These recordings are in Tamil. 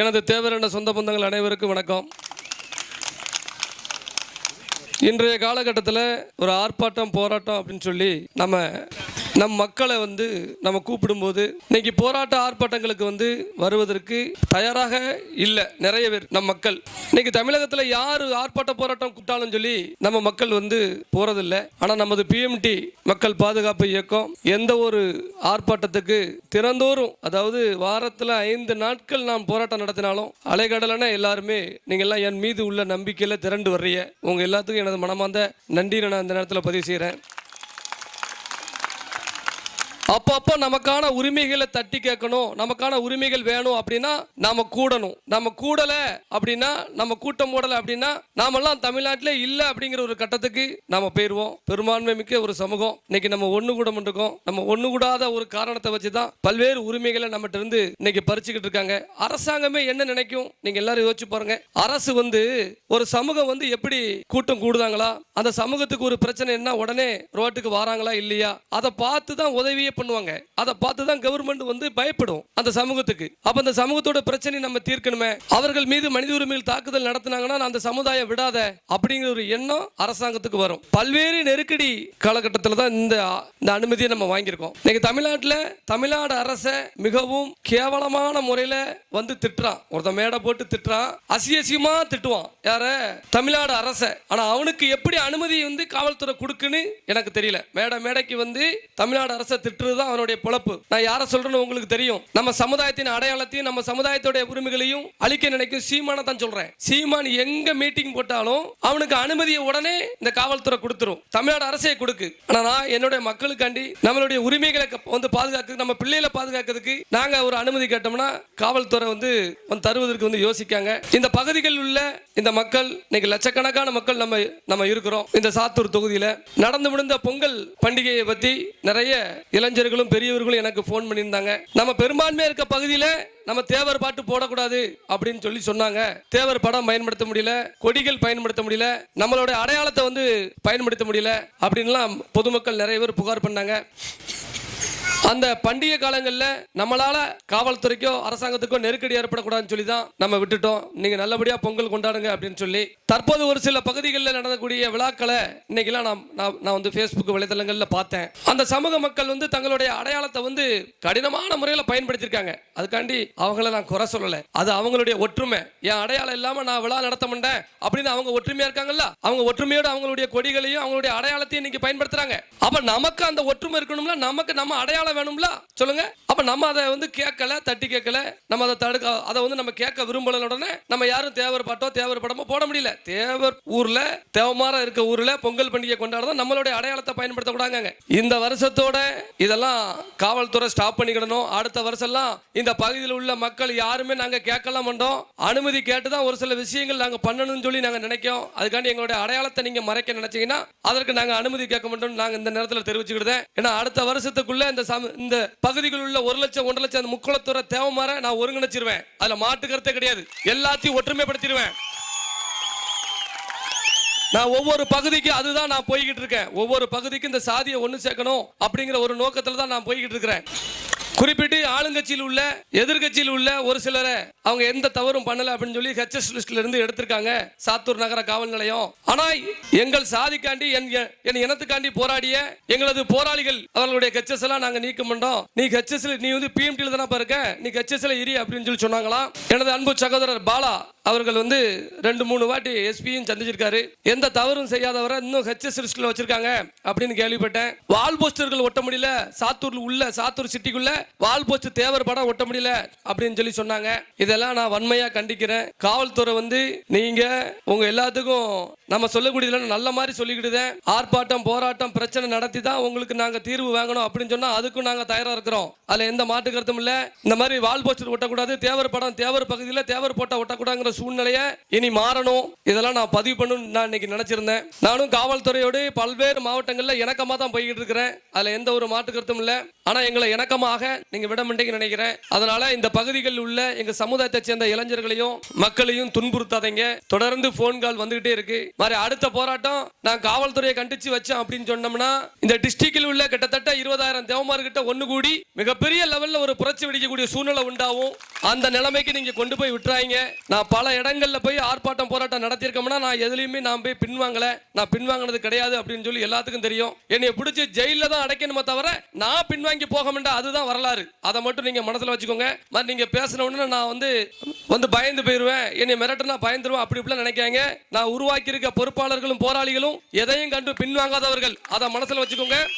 எனது தேவரென சொந்த பந்தங்கள் அனைவருக்கும் வணக்கம். இன்றைய காலகட்டத்தில் ஒரு ஆர்ப்பாட்டம் போராட்டம் அப்படின்னு சொல்லி நம்ம நம் மக்களை வந்து நம்ம கூப்பிடும்போது இன்னைக்கு போராட்ட ஆர்ப்பாட்டங்களுக்கு வந்து வருவதற்கு தயாராக இல்லை நிறைய பேர் நம் மக்கள். இன்னைக்கு தமிழகத்தில் யார் ஆர்ப்பாட்ட போராட்டம் கூப்பிட்டாலும் சொல்லி நம்ம மக்கள் வந்து போறதில்லை. ஆனால் நமது பிஎம்டி மக்கள் பாதுகாப்பு இயக்கம் எந்த ஒரு ஆர்ப்பாட்டத்துக்கு திறந்தோறும் அதாவது வாரத்தில் ஐந்து நாட்கள் நாம் போராட்டம் நடத்தினாலும் அலைகடலான எல்லாருமே நீங்கள்லாம் என் மீது உள்ள நம்பிக்கையில் திரண்டு வர்றீங்க. உங்கள் எல்லாத்துக்கும் எனது மனமார்ந்த நன்றி நான் இந்த நேரத்தில் பதிவு செய்கிறேன் அப்பப்போ நமக்கான உரிமைகளை தட்டி கேட்கணும் நமக்கான உரிமைகள் வேணும் அப்படின்னா நாம கூடணும். நம்ம கூடல அப்படின்னா நம்ம கூட்டம் போடல அப்படின்னா நாமெல்லாம் தமிழ்நாட்டிலே இல்லை அப்படிங்கிற ஒரு கட்டத்துக்கு நாம போயிடுவோம் பெரும்பான்மை மிக்க ஒரு சமூகம். இன்னைக்கு நம்ம ஒண்ணு கூட இருக்கோம் நம்ம ஒண்ணு கூடாத ஒரு காரணத்தை வச்சு தான் பல்வேறு உரிமைகளை நம்மகிட்ட இருந்து இன்னைக்கு பறிச்சுக்கிட்டு இருக்காங்க. அரசாங்கமே என்ன நினைக்கும்? நீங்க எல்லாரும் யோசிச்சு பாருங்க. அரசு வந்து ஒரு சமூகம் வந்து எப்படி கூட்டம் கூடுதாங்களா? அந்த சமூகத்துக்கு ஒரு பிரச்சனை என்ன? உடனே ரோட்டுக்கு வராங்களா இல்லையா? அதை பார்த்து தான் உதவியை பண்ணுவாங்க. அதை பார்த்து தான் கவர்மெண்ட் வந்து பயப்படும் அந்த சமூகத்துக்கு. அப்ப அந்த சமூகத்தோட பிரச்சனை நம்ம தீர்க்கணுமே. அவர்கள் மீது மனித உரிமையில் தாக்குதல் நடத்தினாங்கன்னா அந்த சமுதாயம் விடாத அப்படிங்கிற ஒரு எண்ணம் அரசாங்கத்துக்கு வரும். பல்வேறு நெருக்கடி காலகட்டத்தில் தான் இந்த இந்த அனுமதியை நம்ம வாங்கியிருக்கோம். இன்னைக்கு தமிழ்நாட்டில் தமிழ்நாடு அரசை மிகவும் கேவலமான முறையில் வந்து திட்டுறான். ஒருத்தன் மேடை போட்டு திட்டுறான். அசியசியமா திட்டுவான். யார? தமிழ்நாடு அரசை. ஆனா அவனுக்கு எப்படி அனுமதி வந்து காவல்துறை கொடுக்குன்னு எனக்கு தெரியல. மேடை மேடைக்கு வந்து தமிழ்நாடு அரசை திட்டு தான் அவனுடைய பொழப்பு. நான் யாரை சொல்றேன்னு உங்களுக்கு தெரியும். நம்ம சமுதாயத்தின் அடையாளத்தையும் நம்ம சமுதாயத்துடைய உரிமைகளையும் அழிக்க நினைக்கும் சீமானை தான் சொல்றேன். சீமான் எங்க மீட்டிங் போட்டாலும் அவனுக்கு அனுமதியை உடனே இந்த காவல்துறை கொடுத்துரும். தமிழ்நாடு அரசே கொடுக்கு. ஆனா நான் என்னுடைய மக்களுக்காண்டி நம்மளுடைய உரிமைகளை வந்து பாதுகாக்க நம்ம பிள்ளைகளை பாதுகாக்கிறதுக்கு நாங்க ஒரு அனுமதி கேட்டோம்னா காவல்துறை வந்து தருவதற்கு வந்து யோசிக்காங்க. இந்த பகுதிகளில் உள்ள இந்த மக்கள் இன்னைக்கு லட்சக்கணக்கான மக்கள் நம்ம நம்ம இருக்கிறோம். இந்த சாத்தூர் தொகுதியில நடந்து முடிந்த பொங்கல் பண்டிகையை பத்தி நிறைய இளைஞர்களும் பெரியவர்களும் எனக்கு ஃபோன் பண்ணியிருந்தாங்க. நம்ம பெரும்பான்மையாக இருக்க பகுதியில் நம்ம தேவர் பாட்டு போடக்கூடாது அப்படின்னு சொல்லி சொன்னாங்க. தேவர் படம் பயன்படுத்த முடியல கொடிகள் பயன்படுத்த முடியல நம்மளோட அடையாளத்தை வந்து பயன்படுத்த முடியல அப்படின்லாம் பொதுமக்கள் நிறைய பேர் புகார் பண்ணாங்க. அந்த பண்டிகை காலங்களில் நம்மளால காவல்துறைக்கோ அரசாங்கத்துக்கோ நெருக்கடி ஏற்படக்கூடாதுன்னு சொல்லி தான் நம்ம விட்டுட்டோம். நீங்க நல்லபடியாக பொங்கல் கொண்டாடுங்க அப்படின்னு சொல்லி தற்போது ஒரு சில பகுதிகளில் நடக்கக்கூடிய விழாக்களை இன்னைக்கெல்லாம் நான் நான் நான் வந்து ஃபேஸ்புக் வலைதளங்களில் பார்த்தேன். அந்த சமூக மக்கள் வந்து தங்களுடைய அடையாளத்தை வந்து கடினமான முறையில் பயன்படுத்தியிருக்காங்க. அதுக்காண்டி அவங்கள நான் குறை சொல்லலை. அது அவங்களுடைய ஒற்றுமை. என் அடையாளம் இல்லாமல் நான் விழா நடத்த மாட்டேன் அப்படின்னு அவங்க ஒற்றுமையாக இருக்காங்கல்ல? அவங்க ஒற்றுமையோட அவங்களுடைய கொடிகளையும் அவங்களுடைய அடையாளத்தையும் இன்னைக்கு பயன்படுத்துறாங்க. அப்போ நமக்கு அந்த ஒற்றுமை இருக்கணும்னா நமக்கு நம்ம அடையாளம் வேணும்ல? சொல்லுங்க. அப்ப நம்ம அதை வந்து கேட்கல தட்டி கேட்கல நம்ம அதை தடுக்க அதை வந்து நம்ம கேட்க விரும்பல உடனே நம்ம யாரும் தேவர் பாட்டோ தேவர் படமோ போட முடியல. தேவர் ஊர்ல தேவமாரா இருக்க ஊர்ல பொங்கல் பண்டிகை கொண்டாடுறதா நம்மளுடைய அடையாளத்தை பயன்படுத்தக்கூடாங்க இந்த வருஷத்தோட இதெல்லாம் காவல்துறை ஸ்டாப் பண்ணிக்கிடணும். அடுத்த வருஷம் எல்லாம் இந்த பகுதியில் உள்ள மக்கள் யாருமே நாங்க கேட்கலாம் மாட்டோம். அனுமதி கேட்டு தான் ஒரு சில விஷயங்கள் நாங்க பண்ணணும்னு சொல்லி நாங்க நினைக்கோம். அதுக்காண்டி எங்களுடைய அடையாளத்தை நீங்க மறைக்க நினைச்சீங்கன்னா அதற்கு நாங்க அனுமதி கேட்க மாட்டோம் நாங்க இந்த நேரத்தில் தெரிவிச்சுக்கிட்டேன் ஏன்னா அடுத்த வருஷத்துக்குள்ள இந்த சம- இந்த பகுதிகளில் உள்ள ஒரு லட்சம் ஒன்றரை லட்சம் அந்த முக்குளத்துறை தேவமாற நான் ஒருங்கிணைச்சிருவேன். அதுல மாட்டு கருத்தே கிடையாது. எல்லாத்தையும் ஒற்றுமைப்படுத்திடுவேன். நான் ஒவ்வொரு பகுதிக்கு அதுதான் நான் போய்கிட்டு இருக்கேன். ஒவ்வொரு பகுதிக்கும் இந்த சாதியை ஒன்று சேர்க்கணும் அப்படிங்கிற ஒரு நோக்கத்தில் தான் நான் போய்கிட்டு இருக்கிறேன். குறிப்பிட்டு ஆளுங்கட்சியில் உள்ள எதிர்க்கட்சியில் உள்ள ஒரு சிலரை அவங்க எந்த தவறும் பண்ணல அப்படின்னு சொல்லி ஹெச்எஸ் லிஸ்ட்ல இருந்து எடுத்திருக்காங்க. சாத்தூர் நகர காவல் நிலையம். ஆனா எங்கள் சாதிக்காண்டி என் என் இனத்துக்காண்டி போராடிய எங்களது போராளிகள் அவர்களுடைய ஹெச்எஸ் எல்லாம் நாங்க நீக்க மாட்டோம் நீ ஹெச்எஸ் நீ வந்து பிஎம்டில தானே இருக்க? நீ ஹெச்எஸ்ல இரு அப்படின்னு சொல்லி சொன்னாங்களாம். எனது அன்பு சகோதரர் பாலா அவர்கள் வந்து ரெண்டு மூணு வாட்டி எஸ்பியும் சந்திச்சிருக்காரு. எந்த தவறும் செய்யாதவரை இன்னும் ஹெச்எஸ் லிஸ்ட்ல வச்சிருக்காங்க அப்படின்னு கேள்விப்பட்டேன். வால் போஸ்டர்கள் ஒட்ட முடியல. சாத்தூர்ல உள்ள சாத்தூர் சிட்டிக்குள்ள வால் போஸ்ட் தேவர் படம் ஒட்ட முடியல அப்படின்னு சொல்லி சொன்னாங்க. இதெல்லாம் நான் வன்மையா கண்டிக்கிறேன். காவல்துறை வந்து நீங்க உங்க எல்லாத்துக்கும் நம்ம சொல்லக்கூடியதுல நல்ல மாதிரி சொல்லிக்கிட்டுதேன். ஆர்ப்பாட்டம் போராட்டம் பிரச்சனை நடத்தி தான் உங்களுக்கு நாங்க தீர்வு வாங்கணும் அப்படின்னு சொன்னா அதுக்கும் நாங்க தயாரா இருக்கிறோம். அதுல எந்த மாட்டு கருத்தும் இல்ல. இந்த மாதிரி வால் போஸ்டர் ஒட்டக்கூடாது தேவர் படம் தேவர் பகுதியில் தேவர் போட்டா ஒட்டக்கூடாதுங்கிற சூழ்நிலையை இனி மாறணும். இதெல்லாம் நான் பதிவு பண்ணணும்னு நான் இன்னைக்கு நினைச்சிருந்தேன். நானும் காவல்துறையோடு பல்வேறு மாவட்டங்களில் இணக்கமாக தான் போய்கிட்டு இருக்கிறேன். அதில் எந்த ஒரு மாட்டு கருத்தும் இல்லை. ஆனால் எங்களை இணக்கமாக நீங்கள் விட மாட்டீங்கன்னு நினைக்கிறேன். அதனால இந்த பகுதிகளில் உள்ள எங்கள் சமுதாயத்தை சேர்ந்த இளைஞர்களையும் மக்களையும் துன்புறுத்தாதீங்க. தொடர்ந்து ஃபோன் கால் வந்துகிட்டே இருக்கு. மாதிரி அடுத்த போராட்டம் நான் காவல்துறையை கண்டிச்சு வச்சேன் அப்படின்னு சொன்னோம்னா இந்த டிஸ்ட்ரிக்டில் உள்ள கிட்டத்தட்ட இருபதாயிரம் தேவமார்கிட்ட ஒன்று கூடி மிகப்பெரிய லெவலில் ஒரு புரட்சி வெடிக்கக்கூடிய சூழ்நிலை உண்டாகும். அந்த நிலைமைக்கு நீங்கள் கொண்டு போய் விட்டுறாங்க நான் பல இடங்களில் போய் ஆர்ப்பாட்டம் போராட்டம் நடத்தியிருக்கோம்னா நான் எதுலையுமே நான் போய் பின்வாங்கலை. நான் பின்வாங்கினது கிடையாது அப்படின்னு சொல்லி எல்லாத்துக்கும் தெரியும். என்னை பிடிச்சி ஜெயிலில் தான் அடைக்கணுமே தவிர நான் பின்வாங்கி போக மாட்டேன். அதுதான் வரலாறு. அதை மட்டும் நீங்கள் மனசில் வச்சுக்கோங்க. மாதிரி நீங்கள் பேசின உடனே நான் வந்து வந்து பயந்து போயிடுவேன் என்னை மிரட்டுனா பயந்துருவேன். அப்படி இப்படிலாம் நினைக்காங்க நான் உருவாக்கியிருக்க பொறுப்பாளர்களும் போராளிகளும் எதையும் கண்டு பின்வாங்காதவர்கள். அதை மனசில் வச்சுக்கோங்க.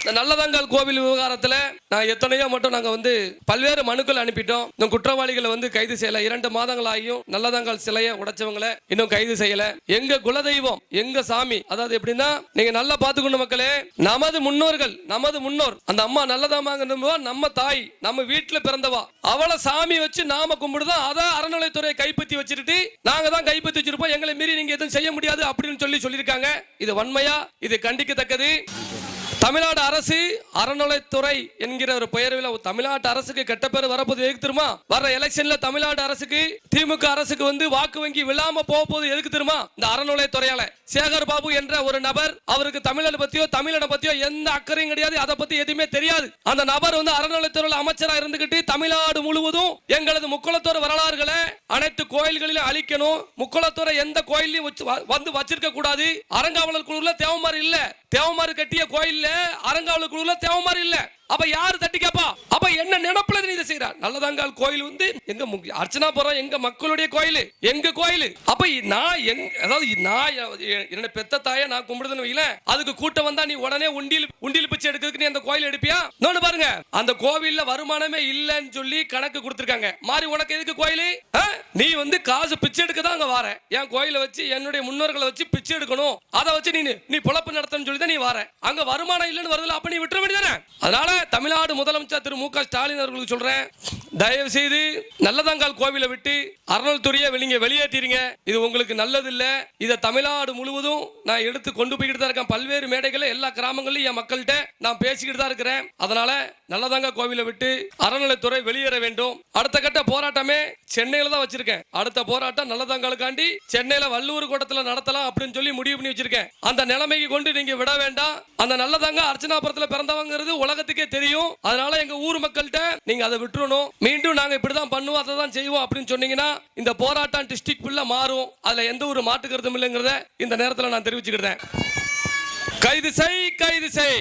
இந்த நல்லதங்கால் கோவில் விவகாரத்தில் நான் எத்தனையோ மட்டும் நாங்கள் வந்து பல்வேறு மனுக்கள் அனுப்பிட்டோம். இந்த குற்றவாளிகளை வந்து கைது செய்யல. இரண்டு மாதங்கள் ஆகியும் நல்லதங்கால் சிலையை உடைச்சவங்களை இன்னும் கைது செய்யல. எங்க குலதெய்வம் எங்க சாமி அதாவது எப்படின்னா நீங்க நல்லா பார்த்துக்கணும் மக்களே நமது முன்னோர்கள் நமது முன்னோர் அந்த அம்மா நல்லதாமாங்கிறவா நம்ம தாய் நம்ம வீட்டில் பிறந்தவா? அவளை சாமி வச்சு நாம கும்பிடுதான் அதை அறநிலைத்துறையை கைப்பற்றி வச்சிருட்டு நாங்க தான் கைப்பற்றி வச்சிருப்போம். எங்களை மீறி நீங்க எதுவும் செய்ய முடியாது அப்படின்னு சொல்லி சொல்லியிருக்காங்க. இது வன்மையா? இது கண்டிக்கத்தக்கது. தமிழ்நாடு அரசு அறநிலைத்துறை என்கிற ஒரு பெயர்வில் தமிழ்நாட்டு அரசுக்கு கெட்ட பேர் வரப்போது எதுக்கு தெரியுமா? வர எலெக்ஷன்ல தமிழ்நாடு அரசுக்கு திமுக அரசுக்கு வந்து வாக்கு வங்கி விழாம போக போது எதுக்கு தெரியுமா? இந்த அறநிலைத்துறையால சேகர் பாபு என்ற ஒரு நபர் அவருக்கு தமிழனை பத்தியோ தமிழனை பத்தியோ எந்த அக்கறையும் கிடையாது. அதை பத்தி எதுவுமே தெரியாது. அந்த நபர் வந்து அறநிலைத்துறையில் அமைச்சரா இருந்துகிட்டு தமிழ்நாடு முழுவதும் எங்களது முக்குளத்தோர் வரலாறுகளை அனைத்து கோயில்களிலும் அழிக்கணும். முக்குளத்தோரை எந்த கோயிலையும் வச்சு வந்து வச்சிருக்க கூடாது அறங்காவலர் குழுல தேவமாறு இல்ல. தேவமாறு கட்டிய கோயில் இல்லை அறங்காவலர் குழுல தேவமாறு இல்லை. அப்ப யாரு தட்டி கேப்பா? அப்ப என்ன நினைப்புல நீ இதை செய்யற நல்லதாங்கால் கோயில் வந்து எங்க முக்கிய அர்ச்சனாபுரம் எங்க மக்களுடைய கோயில் எங்க கோயில். அப்ப நான் எங் அதாவது நான் என்னோட பெத்த தாயை நான் கும்பிடுதுன்னு வையில அதுக்கு கூட்டம் வந்தா நீ உடனே உண்டியில் உண்டியில் பிச்சை எடுக்கிறதுக்கு நீ அந்த கோயில் எடுப்பியா? இன்னொன்னு பாருங்க அந்த கோவில்ல வருமானமே இல்லைன்னு சொல்லி கணக்கு கொடுத்துருக்காங்க. மாறி உனக்கு எதுக்கு கோயில்? நீ வந்து காசு பிச்சை எடுக்க தான் அங்க வார. என் கோயிலை வச்சு என்னுடைய முன்னோர்களை வச்சு பிச்சை எடுக்கணும். அதை வச்சு நீ நீ பொழப்பு நடத்தணும்னு சொல்லி தான் நீ வார. அங்க வருமானம் இல்லைன்னு வருதுல அப்ப நீ விட்டுற வேண்டியதானே அதனால தமிழ்நாடு முதலமைச்சர் திரு மு க ஸ்டாலின் அவர்களுக்கு சொல்றேன். தயவு செய்து நல்லதங்கால் கோவிலை விட்டு அறநிலைத்துறையை வெளிங்க வெளியேற்றிருங்க. இது உங்களுக்கு நல்லது இல்லை இதை தமிழ்நாடு முழுவதும் நான் எடுத்து கொண்டு போய்கிட்டு தான் இருக்கேன். பல்வேறு மேடைகளில் எல்லா கிராமங்களையும் என் மக்கள்கிட்ட நான் பேசிக்கிட்டு தான் இருக்கிறேன். அதனால நல்லதங்க கோவிலை விட்டு அறநிலைத்துறை வெளியேற வேண்டும். அடுத்த கட்ட போராட்டமே சென்னையில தான் வச்சிருக்கேன். அடுத்த போராட்டம் நல்லதங்களுக்காண்டி சென்னையில வள்ளுவர் கூட்டத்தில் நடத்தலாம் அப்படின்னு சொல்லி முடிவு பண்ணி வச்சிருக்கேன். அந்த நிலைமைக்கு கொண்டு நீங்க விட வேண்டாம். அந்த நல்லதாங்க அர்ச்சனாபுரத்தில் பிறந்தவங்கிறது உலகத்துக்கே தெரியும். அதனால எங்க ஊர் மக்கள்கிட்ட நீங்க அதை விட்டுறணும். மீண்டும் நாங்க இப்படிதான் பண்ணுவோம் அதை தான் செய்வோம் அப்படின்னு சொன்னீங்கன்னா இந்த போராட்டம் டிஸ்ட்ரிக்ட் ஃபுல்லா மாறும். அதுல எந்த ஒரு மாற்று கருத்தும் இல்லைங்கிறத இந்த நேரத்தில் நான் தெரிவிச்சுக்கிறேன் கைது செய் கைது செய்.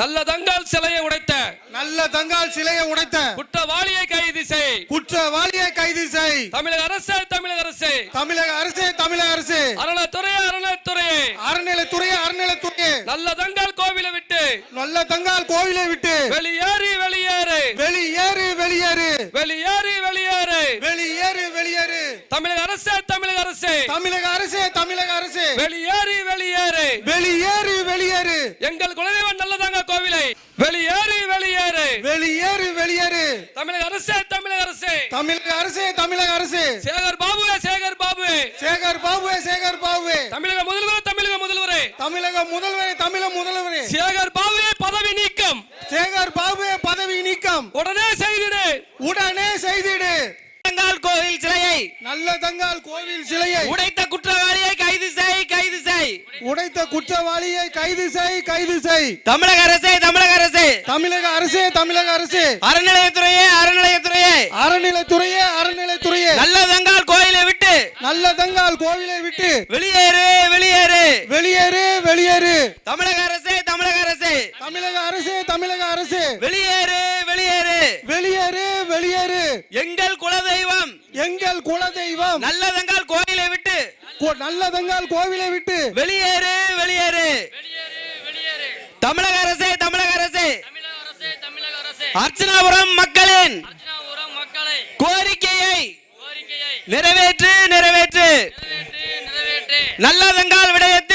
நல்ல தங்கால் சிலையை உடைத்த. நல்ல தங்கால் சிலையை உடைத்த. குற்றவாளியை கைது செய். குற்றவாளியை கைது செய். தமிழக அரசு தமிழக அரசு. தமிழக அரசு தமிழக அரசு. அறநிலைத்துறை அறநிலைத்துறை அறநிலைத்துறையே அறநிலைத்துறையே நல்ல தங்கால் கோவிலை விட்டு. நல்ல தங்கால் கோவிலை விட்டு. வெளியேறி வெளியேறு வெளியேறு. வெளியேறு வெளியேறி. வெளியேறு வெளியேறு. தமிழக அரசு தமிழக அரசு. தமிழக அரசு தமிழக அரசு. வெளியேறி வெளியேறு. வெளியேறு வெளியேறு. எங்கள் குலதெய்வம் நல்லதாங்க கோவிலை. வெளியேறி வெளியேறு. வெளியேறு வெளியேறு. தமிழக அரசு தமிழக அரசு. தமிழக அரசு தமிழக அரசு. சேகர் பாபுவே சேகர் பாபுவே. சேகர் பாபுவே சேகர் பாபுவே. தமிழக முதல்வர் தமிழக முதல்வரே. தமிழக முதல்வரே தமிழக முதல்வரே. சேகர் பாபுவே பதவி நீக்கம். சேகர் பாபுவே பதவி நீக்கம். உடனே உடனே செய்திடு. தங்கால் கோவில் சிலையை. நல்ல தங்கால் கோவில் சிலையை. உடைத்த குற்றவாளியை கைது செய் கைது செய். உடைத்த குற்றவாளியை கைது செய் கைது செய். தமிழக அரசே தமிழக அரசே. தமிழக அரசே தமிழக அரசே. அறநிலையத்துறையே அறநிலையத்துறையே. அறநிலைத்துறையே அறநிலைத்துறையே நல்ல தங்கால் கோயிலை விட்டு. நல்ல தங்கால் கோவிலை விட்டு. வெளியேறு வெளியேறு. வெளியேறு வெளியேறு. தமிழக அரசே அரசே தமிழக அரசே தமிழக அரசே. வெளியேறு வெளியேறு. வெளியேறு வெளியேறு. எங்கள் குலதெய்வம். எங்கள் குலதெய்வம். நல்ல தங்கால் கோயிலை விட்டு. கோ- நல்ல தங்கால் கோவிலை விட்டு. வெளியேறு வெளியேறு. தமிழக அரசே தமிழக அரசே. அர்ச்சனாபுரம் மக்களின் அர்ச்சனாபுரம் மக்களை. கோரிக்கையை கோரிக்கையை நிறைவேற்று நிறைவேற்று. நிறைவேற்றி நிறைவேற்றி. நல்லதங்கால் விடயத்தில் நல்ல வங்கால் நிலையத்தில்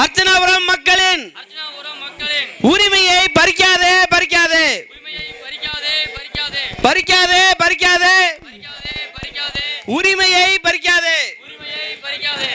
அர்ச்சனாபுரம் மக்களின் அர்ச்சனாபுரம் மக்களின் உரிமையை பறிக்காதே பறிக்காதே. உரிமையை பறிக்காதே பறிக்காதே. உரிமையை பறிக்காதே. உரிமையை பறிக்காதே.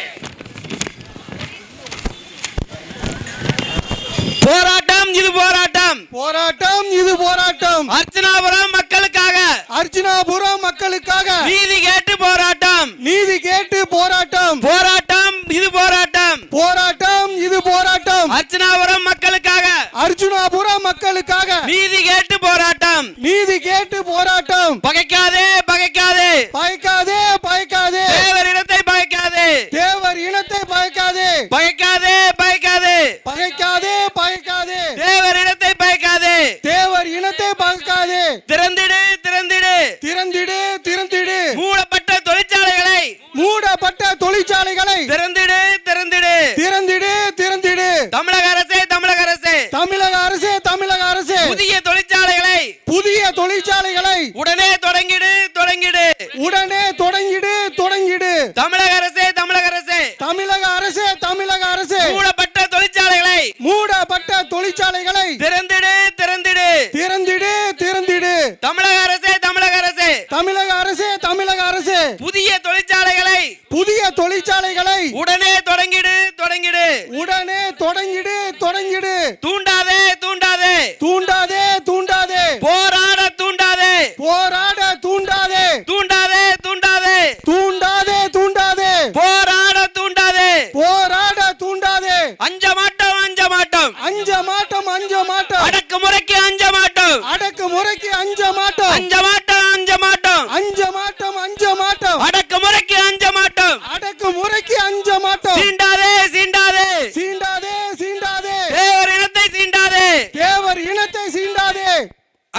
போராட்டம் இது போராட்டம். போராட்டம் இது போராட்டம். அர்ச்சனாபுரம் மக்களுக்காக. அர்ஜுனாபுரம் மக்கள் மக்களுக்காக. நீதி கேட்டு போராட்டம் நீதி கேட்டு போராட்டம் போராட்டம் இது போராட்டம் போராட்டம் இது போராட்டம் அர்ச்சனாபுரம் மக்களுக்காக அர்ஜுனாபுரம் மக்களுக்காக நீதி கேட்டு போராட்டம் நீதி கேட்டு போராட்டம் பகைக்காதே பகைக்காதே பயக்காதே பயக்காதே தேவர் இடத்தை பகைக்காதே தேவர் இனத்தை பயக்காதே பகைக்காதே பகைக்காதே பகைக்காதே பயக்காதே தேவர் இடத்தை பகைக்காதே தேவர் இனத்தை பயக்காதே திறந்திடு திறந்திடு திறந்திடு திறந்திடு மூடப்பட்ட தொழிற்சாலைகளை மூடப்பட்ட தொழிற்சாலைகளை திறந்திடு திறந்திடு திறந்திடு திறந்திடு தமிழக அரசே தமிழக அரசே தமிழக அரசே தமிழக அரசே புதிய தொழிற்சாலைகளை புதிய தொழிற்சாலைகளை உடனே தொடங்கிடு தொடங்கிடு உடனே தொடங்கிடு தொடங்கிடு தமிழக அரசே தமிழக அரசே தமிழக அரசே தமிழக அரசே மூடப்பட்ட தொழிற்சாலைகளை மூடப்பட்ட தொழிற்சாலைகளை திறந்திடு திறந்திடு திறந்திடு திறந்திடு தமிழக அரசே தமிழக அரசே தமிழக அரசே தமிழக அரசே புதிய தொழிற்சாலைகளை புதிய தொழிற்சாலைகளை உடனே தொடங்கிடு தொடங்கிடு. உடனே தொடங்கிடு தொடங்கிடு. தூண்டாதே தூண்டாதே. தூண்டாதே. தூண்டாதே போராட தூண்டாதே போராட தூண்டாதே தூண்டாதே தூண்டாதே தூண்டாதே தூண்டாதே போராட தூண்டாதே போராட தூண்டாதே அஞ்ச மாட்டோம் அஞ்ச மாட்டோம் அஞ்ச மாட்டோம் அஞ்ச மாட்டோம் அடக்குமுறைக்கு அஞ்ச மாட்டோம் அடக்கு முறைக்கு அஞ்ச மாட்டோம் அஞ்ச மாட்டோம் அஞ்ச மாட்டோம் அஞ்ச மாட்டோம் அஞ்ச மாட்டோம் அடக்குமுறைக்கு அஞ்ச மாட்டோம் அடக்கு முறைக்கு அஞ்ச மாட்டோம் சீண்டாதே சீண்டாதே சீண்டாதே சீண்டாதே தேவர் இனத்தை சீண்டாதே தேவர் இனத்தை சீண்டாதே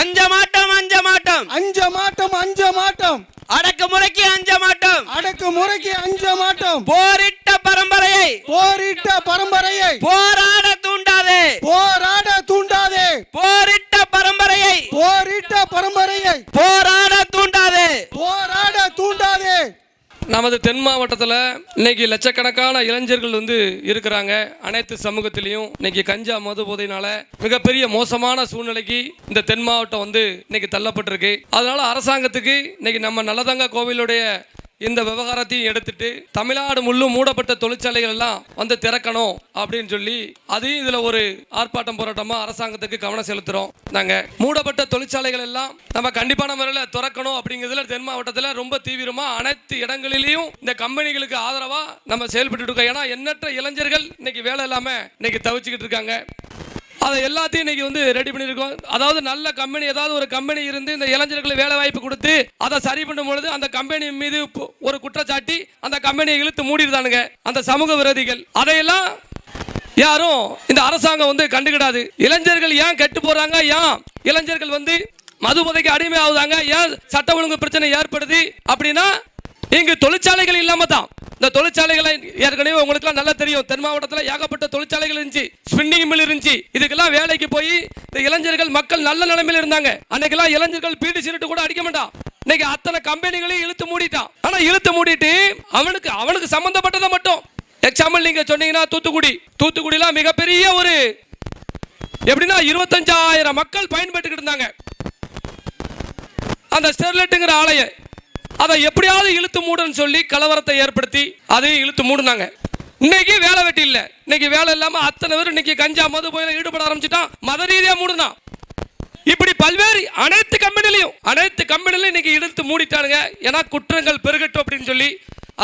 அஞ்ச மாட்டோம் அஞ்ச மாட்டோம் அஞ்ச மாட்டோம் அஞ்ச மாட்டோம் அடக்குமுறைக்கு அஞ்ச மாட்டோம் அடக்கு முறைக்கு அஞ்ச மாட்டோம் போரிட்ட பரம்பரையை. போரிட்ட பரம்பரையை. போராட தூண்டாதே. போராட தூண்டாதே. போரிட்ட பரம்பரையை. போரிட்ட பரம்பரையை. போராட தூண்டாதே போராட தூண்டாதே நமது தென் மாவட்டத்தில் இன்னைக்கு லட்சக்கணக்கான இளைஞர்கள் வந்து இருக்கிறாங்க. அனைத்து சமூகத்திலையும் இன்னைக்கு கஞ்சா மது போதையினால மிகப்பெரிய மோசமான சூழ்நிலைக்கு இந்த தென் மாவட்டம் வந்து இன்னைக்கு தள்ளப்பட்டிருக்கு. அதனால அரசாங்கத்துக்கு இன்னைக்கு நம்ம நல்லதங்க கோவிலுடைய இந்த விவகாரத்தையும் எடுத்துட்டு தமிழ்நாடு முள்ளும் மூடப்பட்ட தொழிற்சாலைகள் எல்லாம் வந்து திறக்கணும் அப்படின்னு சொல்லி அதையும் இதுல ஒரு ஆர்ப்பாட்டம் போராட்டமா அரசாங்கத்துக்கு கவனம் செலுத்துறோம். நாங்க மூடப்பட்ட தொழிற்சாலைகள் எல்லாம் நம்ம கண்டிப்பான முறையில் திறக்கணும் அப்படிங்கிறதுல தென் மாவட்டத்தில் ரொம்ப தீவிரமா அனைத்து இடங்களிலையும் இந்த கம்பெனிகளுக்கு ஆதரவா நம்ம செயல்பட்டு இருக்கோம். ஏன்னா எண்ணற்ற இளைஞர்கள் இன்னைக்கு வேலை இல்லாம இன்னைக்கு தவிச்சுக்கிட்டு இருக்காங்க. அதை எல்லாத்தையும் இன்னைக்கு வந்து ரெடி பண்ணியிருக்கோம். அதாவது நல்ல கம்பெனி ஏதாவது ஒரு கம்பெனி இருந்து இந்த இளைஞர்களுக்கு வேலை வாய்ப்பு கொடுத்து அதை சரி பண்ணும் பொழுது அந்த கம்பெனி மீது ஒரு குற்றச்சாட்டி அந்த கம்பெனியை இழுத்து மூடிடுதானுங்க. அந்த சமூக விரோதிகள். அதையெல்லாம் யாரும் இந்த அரசாங்கம் வந்து கண்டுக்கிடாது. இளைஞர்கள் ஏன் கெட்டு போறாங்க? ஏன் இளைஞர்கள் வந்து மது போதைக்கு அடிமை ஆகுதாங்க ஏன் சட்ட ஒழுங்கு பிரச்சனை ஏற்படுது? அப்படின்னா இங்கு தொழிற்சாலைகள் இல்லாம தான். இந்த தொழிற்சாலைகளை ஏற்கனவே உங்களுக்குலாம் நல்லா தெரியும். தென் மாவட்டத்தில் ஏகப்பட்ட தொழிற்சாலைகள் இருந்துச்சு. ஸ்பின்னிங் மில் இருந்துச்சு. இதுக்கெல்லாம் வேலைக்கு போய் இந்த இளைஞர்கள் மக்கள் நல்ல நிலைமையில் இருந்தாங்க. அன்னைக்கெல்லாம் இளைஞர்கள் பீடி சிரட்டு கூட அடிக்க மாட்டான். இன்னைக்கு அத்தனை கம்பெனிகளையும் இழுத்து மூடிட்டான். ஆனா இழுத்து மூடிட்டு அவனுக்கு அவனுக்கு சம்பந்தப்பட்டதை மட்டும். எக்ஸாம்பிள் நீங்க சொன்னீங்கன்னா தூத்துக்குடி. தூத்துக்குடிலாம் மிகப்பெரிய ஒரு எப்படின்னா இருபத்தஞ்சாயிரம் மக்கள் பயன்பட்டுக்கிட்டு இருந்தாங்க. அந்த ஸ்டெர்லைட்டுங்கிற ஆலையை அதை எப்படியாவது இழுத்து மூடன்னு சொல்லி கலவரத்தை ஏற்படுத்தி அதையும் இழுத்து மூடுனாங்க. இன்னைக்கு வேலை வெட்டி இல்லை. இன்னைக்கு வேலை இல்லாம அத்தனை பேர் இன்னைக்கு கஞ்சா மது போயில ஈடுபட ஆரம்பிச்சுட்டான். மத ரீதியா மூடுனான். இப்படி பல்வேறு அனைத்து கம்பெனிலையும் அனைத்து கம்பெனிலையும் இன்னைக்கு இழுத்து மூடிட்டானுங்க. ஏன்னா குற்றங்கள் பெருகட்டும் அப்படின்னு சொல்லி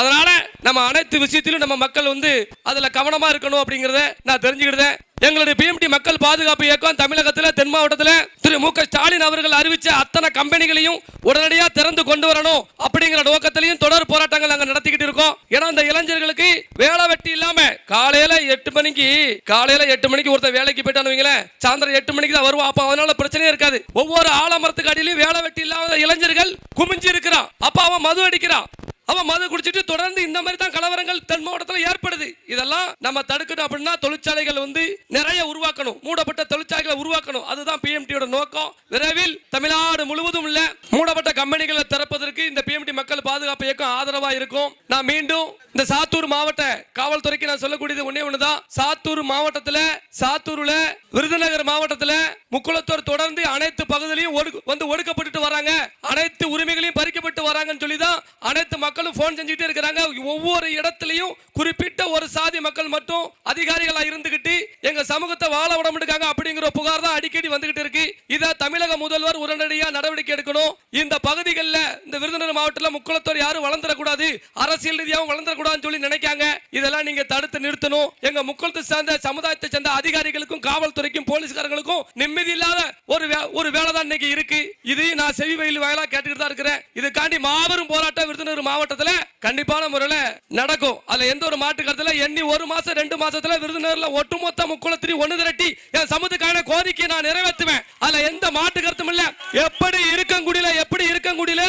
அதனால நம்ம அனைத்து விஷயத்திலும் நம்ம மக்கள் வந்து அதுல கவனமா இருக்கணும் அப்படிங்கிறத நான் தெரிஞ்சுக்கிட்டேன். எங்களுடைய பிஎம்டி மக்கள் பாதுகாப்பு இயக்கம் தமிழகத்தில் தென் மாவட்டத்தில் திரு மு ஸ்டாலின் அவர்கள் அறிவிச்ச அத்தனை கம்பெனிகளையும் உடனடியாக திறந்து கொண்டு வரணும் அப்படிங்கிற நோக்கத்திலையும் தொடர் போராட்டங்கள் நாங்கள் நடத்திக்கிட்டு இருக்கோம். ஏன்னா இந்த இளைஞர்களுக்கு வேலை வெட்டி இல்லாம காலையில எட்டு மணிக்கு காலையில எட்டு மணிக்கு ஒருத்தர் வேலைக்கு போயிட்டானுவீங்களே சாயந்தரம் எட்டு மணிக்கு தான் வருவான். அப்ப அதனால பிரச்சனையே இருக்காது. ஒவ்வொரு ஆலமரத்துக்கு அடியிலையும் வேலை வெட்டி இல்லாத இளைஞர்கள் குமிஞ்சு இருக்கிறான். அப்ப அவன் மது அடிக்கிறான். அவன் மது குடிச்சிட்டு தொடர்ந்து இந்த மாதிரி தான் கலவரங்கள் தென் மாவட்டத்தில் ஏற்படுது. இதெல்லாம் நம்ம தடுக்கணும் அப்படின்னா தொழிற்சாலைகள் வந்து நிறைய உருவாக்கணும். மூடப்பட்ட தொழிற்சாலைகளை உருவாக்கணும். அதுதான் பிஎம்டியோட நோக்கம். விரைவில் தமிழ்நாடு முழுவதும் உள்ள மூடப்பட்ட கம்பெனிகளை திறப்பதற்கு இந்த பிஎம்டி மக்கள் பாதுகாப்பு இயக்கம் ஆதரவாக இருக்கும். நான் மீண்டும் இந்த சாத்தூர் மாவட்ட காவல்துறைக்கு நான் சொல்லக்கூடியது ஒன்னே ஒண்ணுதான். சாத்தூர் மாவட்டத்துல சாத்தூர்ல விருதுநகர் மாவட்டத்துல முக்குளத்தோர் தொடர்ந்து அனைத்து பகுதியிலையும் வந்து ஒடுக்கப்பட்டு வராங்க. அனைத்து உரிமைகளையும் பறிக்கப்பட்டு வராங்கன்னு சொல்லி தான் அனைத்து மக்களும் போன் செஞ்சுட்டே இருக்கிறாங்க. ஒவ்வொரு இடத்துலயும் குறிப்பிட்ட ஒரு சாதி மக்கள் மட்டும் அதிகாரிகளா இருந்துகிட்டு எங்க சமூகத்தை வாழ விட மாட்டாங்க அப்படிங்கிற புகார் தான் அடிக்கடி வந்துகிட்டு இருக்கு. இதை தமிழக முதல்வர் உடனடியா நடவடிக்கை எடுக்கணும். இந்த பகுதிகளில் இந்த விருதுநகர் மாவட்டத்தில் முக்குளத்தோர் யாரும் வளர்ந்துடக்கூடாது. அரசியல் ரீதியாகவும் கூடாதுன்னு சொல்லி நினைக்காங்க. இதெல்லாம் நீங்க தடுத்து நிறுத்தணும். எங்க முக்குளத்தை சேர்ந்த சமுதாயத்தை சேர்ந்த அதிகாரிகளுக்கும் காவல்துறைக்கும் போலீஸ்காரங்களுக்கும் நிம்மதி இல்லாத ஒரு வே- ஒரு வேலை தான் இன்னைக்கு இருக்கு. இது நான் செவி வயல் வாயிலா கேட்டுக்கிட்டு தான் இருக்கிறேன். இதுக்காண்டி மாபெரும் போராட்டம் விருதுநகர் மாவட்டத்துல கண்டிப்பான முறையில நடக்கும். அதுல எந்த ஒரு மாற்று கருத்துல எண்ணி ஒரு மாசம் ரெண்டு மாசத்துல விருதுநகர்ல ஒட்டுமொத்த முக்குளத்திரி ஒண்ணு திரட்டி என் சமூகத்துக்கான கோரிக்கையை நான் நிறைவேற்றுவேன். அதுல எந்த மாற்று கருத்தும் இல்ல. எப்படி இருக்கங்குடியில எப்படி இருக்கங்குடியில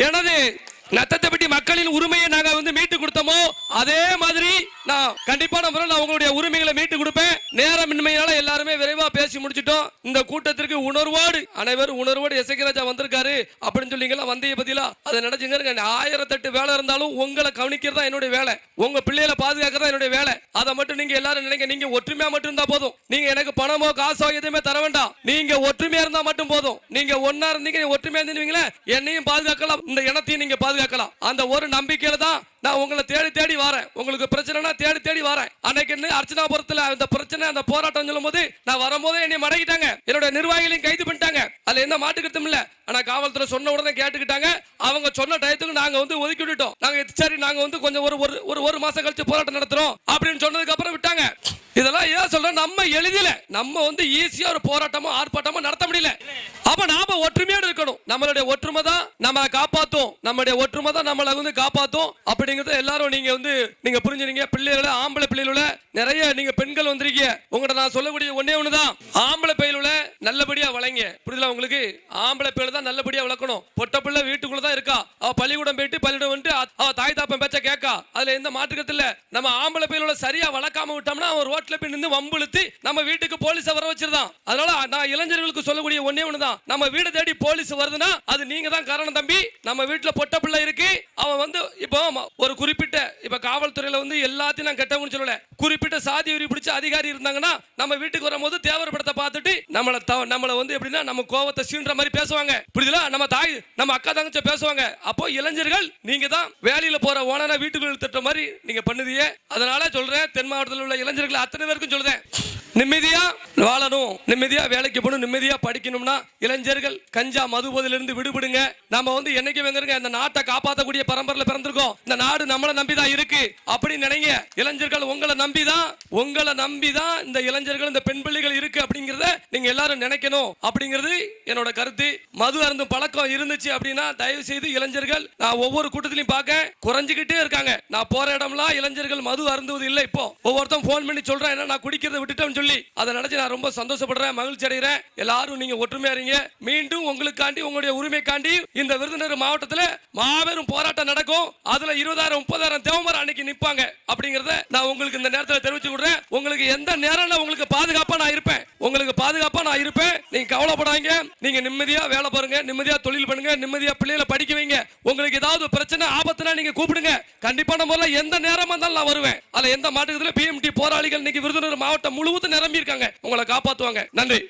எனது நத்தத்தைப்பட்டி மக்களின் உரிமையை நாங்கள் வந்து மீட்டு கொடுத்தோமோ அதே மாதிரி நான் கண்டிப்பான முறையில் நான் உங்களுடைய உரிமைகளை மீட்டு கொடுப்பேன். நேரமின்மையால எல்லாருமே விரைவா பேசி முடிச்சிட்டோம். இந்த கூட்டத்திற்கு உணர்வோடு அனைவரும் உணர்வோடு எசகிராஜா வந்திருக்காரு. அப்படின்னு சொல்லிங்களா வந்திய பதிலா? அதை நினைச்சுங்க ஆயிரத்தெட்டு வேலை இருந்தாலும் உங்களை கவனிக்கிறது தான் என்னுடைய வேலை. உங்க பிள்ளைகளை பாதுகாக்கிறது என்னுடைய வேலை. அதை மட்டும் நீங்க எல்லாரும் நினைங்க நீங்க ஒற்றுமையா மட்டும் இருந்தா போதும். நீங்க எனக்கு பணமோ காசோ எதுவுமே தர வேண்டாம். நீங்க ஒற்றுமையா இருந்தா மட்டும் போதும். நீங்க ஒன்னா இருந்தீங்க ஒற்றுமையா இருந்தீங்களே என்னையும் பாதுகாக்கலாம் இந்த இனத்தையும் நீங்க பாதுகாக்கலாம். அந்த ஒரு நம்பிக்கையில தான் நான் உங்களை தேடி தேடி வரேன். உங்களுக்கு பிரச்சனைனா தேடி தேடி வரேன். அன்னைக்கு என்ன அர்ச்சனாபுரத்துல அந்த பிரச்சனை அந்த போராட்டம் சொல்லும் போது நான் வரும்போது என்னை மடக்கிட்டாங்க. என்னோட நிர்வாகிகளையும் கைது பண்ணிட்டாங்க. அதுல எந்த மாட்டுக்கிட்டும் இல்ல. ஆனா காவல்துறை சொன்ன உடனே கேட்டுக்கிட்டாங்க. அவங்க சொன்ன டயத்துக்கு நாங்க வந்து ஒதுக்கி விட்டுட்டோம். நாங்க சரி நாங்க வந்து கொஞ்சம் ஒரு ஒரு ஒரு ஒரு மாசம் கழிச்சு போராட்டம் நடத்துறோம் அப்படின்னு சொன்னதுக்கு அப்புறம் விட்டாங்க. இதெல்லாம் ஏன் சொல்றேன்? நம்ம எளிதில நம்ம வந்து ஈஸியா ஒரு போராட்டமோ ஆர்ப்பாட்டமோ நடத்த முடியல. அப்ப நாம ஒற்றுமையோடு இருக்கணும். நம்மளுடைய ஒற்றுமை தான் நம்மளை காப்பாத்தும். நம்மளுடைய ஒற்றுமை தான் நம்மளை வந்து காப்பாத்தும். அப்படிங்கறத எல்லாரும் நீங்க வந்து நீங்க புரிஞ்சுறீங்க பிள்ளைகள ஆம்பளை பிள்ளைகள நிறைய நீங்க பெண்கள் வந்திருக்கீங்க. உங்கள்ட்ட நான் சொல்லக்கூடிய ஒன்னே ஒண்ணுதான். ஆம்பளை பையிலுள்ள நல்லபடியா வளைங்க. புரியுதுல உங்களுக்கு? ஆம்பளை பையில தான் நல்லபடியா வளர்க்கணும். பொட்ட பிள்ளை வீட்டுக்குள்ள தான் இருக்கா? அவ பள்ளிக்கூடம் போயிட்டு பள்ளிக்கூடம் வந்துட்டு அவ தாய் தாப்பன் பேச்ச கேட்கா. அதுல எந்த மாற்றுக்கிறது இல்ல. நம்ம ஆம்பளை பையிலுள்ள சரியா வளர்க்காம விட்டோம்னா அவன் ரோட்ல போய் நின்று வம்பிழுத்து நம்ம வீட்டுக்கு போலீஸை வர வச்சிருந்தான். அதனால நான் இளைஞர்களுக்கு சொல்லக்கூடிய ஒண்ணே ஒண்ணுதான். நம்ம வீடு தேடி போலீஸ் வருதுன்னா அது நீங்க தான் காரணம் தம்பி. நம்ம வீட்டுல பொட்ட பிள்ளை இருக்கு. அவன் வந்து இப்போ ஒரு குறிப்பிட்ட இப்ப காவல்துறையில வந்து எல்லாத்தையும் நான் கெட்டவங்கன்னு சொல்லல. குறிப்பிட்ட சாதி உரி பிடிச்ச அதிகாரி இருந்தாங்கன்னா நம்ம வீட்டுக்கு வரும்போது தேவர படத்தை பார்த்துட்டு நம்மளை நம்மளை வந்து எப்படின்னா நம்ம கோவத்தை சீன்ற மாதிரி பேசுவாங்க. புரியுதுல? நம்ம தாய் நம்ம அக்கா தங்கச்ச பேசுவாங்க. அப்போ இளைஞர்கள் நீங்க தான் வேலையில போற ஓனரா வீட்டுக்குள்ள திட்ட மாதிரி நீங்க பண்ணுதியே அதனால சொல்றேன் தென் மாவட்டத்தில் உள்ள இளைஞர்கள் அத்தனை பேருக்கும் சொல்றேன். நிம்மதியா வாழணும். நிம்மதியா வேலைக்கு போகணும். நிம்மதியா படிக்கணும்னா இளைஞர்கள் கஞ்சா மதுபோதிலிருந்து விடுபடுங்க. நம்ம வந்து என்னைக்கு வந்துருங்க இந்த நாட்டை காப்பாற்றக்கூடிய பரம்பரையில பிறந்திருக்கோம். இந்த நாடு நம்மளை நம்பி தான் இருக்கு. அப்படின்னு நினைங்க. இளைஞர்கள் உங்களை நம்பி தான் உங்களை நம்பி தான் இந்த இளைஞர்கள் இந்த பெண் பிள்ளைகள் இருக்கு அப்படிங்கிறத நீங்க எல்லாரும் நினைக்கணும். அப்படிங்கிறது என்னோட கருத்து. மது அருந்தும் பழக்கம் இருந்துச்சு அப்படின்னா தயவு செய்து இளைஞர்கள் நான் ஒவ்வொரு கூட்டத்திலையும் பார்க்க குறைஞ்சுக்கிட்டே இருக்காங்க. நான் போற இடம்லாம் இளைஞர்கள் மது அருந்துவது இல்லை இப்போ. ஒவ்வொருத்தன் ஃபோன் பண்ணி சொல்றேன் என்ன நான் குடிக்கிறத விட்டுட்டேன்னு சொல்லி அதை நினைச்சு நான் ரொம்ப சந்தோஷப்படுறேன் மகிழ்ச்சி அடைகிறேன். எல்லாரும் நீங்க ஒற்றுமையா இருங்க. மீண்டும் உங்களுக்காண்டி உங்களுடைய உரிமைக்காண்டி இந்த விருதுநகர் மாவட்டத்தில் மாபெரும் போராட்டம் நடக்கும். அதுல இருபதாயிரம் முப்பதாயிரம் தேவமரம் அன்னைக்கு நிப்பாங்க அப்படிங்கறத நான் உங்களுக்கு இந்த நேரத்தில் தெரிவிச்சு விடுறேன். உங்களுக்கு எந்த நேரம் உங்களுக்கு பாதுகாப்பா நான் இருப்பேன்? உங்களுக்கு பாதுகாப்பா நான் இருப்பேன். நீங்க கவலைப்படாதீங்க. நீங்க நிம்மதியா வேலை பாருங்க நிம்மதியா தொழில் பண்ணுங்க நிம்மதியா பிள்ளைகளை படிக்க வைங்க. உங்களுக்கு ஏதாவது பிரச்சனை ஆபத்துனா நீங்க கூப்பிடுங்க. கண்டிப்பான முறையில் எந்த நேரமா இருந்தாலும் நான் வருவேன். அதுல எந்த மாட்டுக்குதுல பிஎம்டி போராளிகள் இன்னைக்கு விருதுநகர் மாவட்டம் முழுவதும் நிரம்பி இருக்காங்க உங்களை காப்பாத்துவாங்க. நன்றி.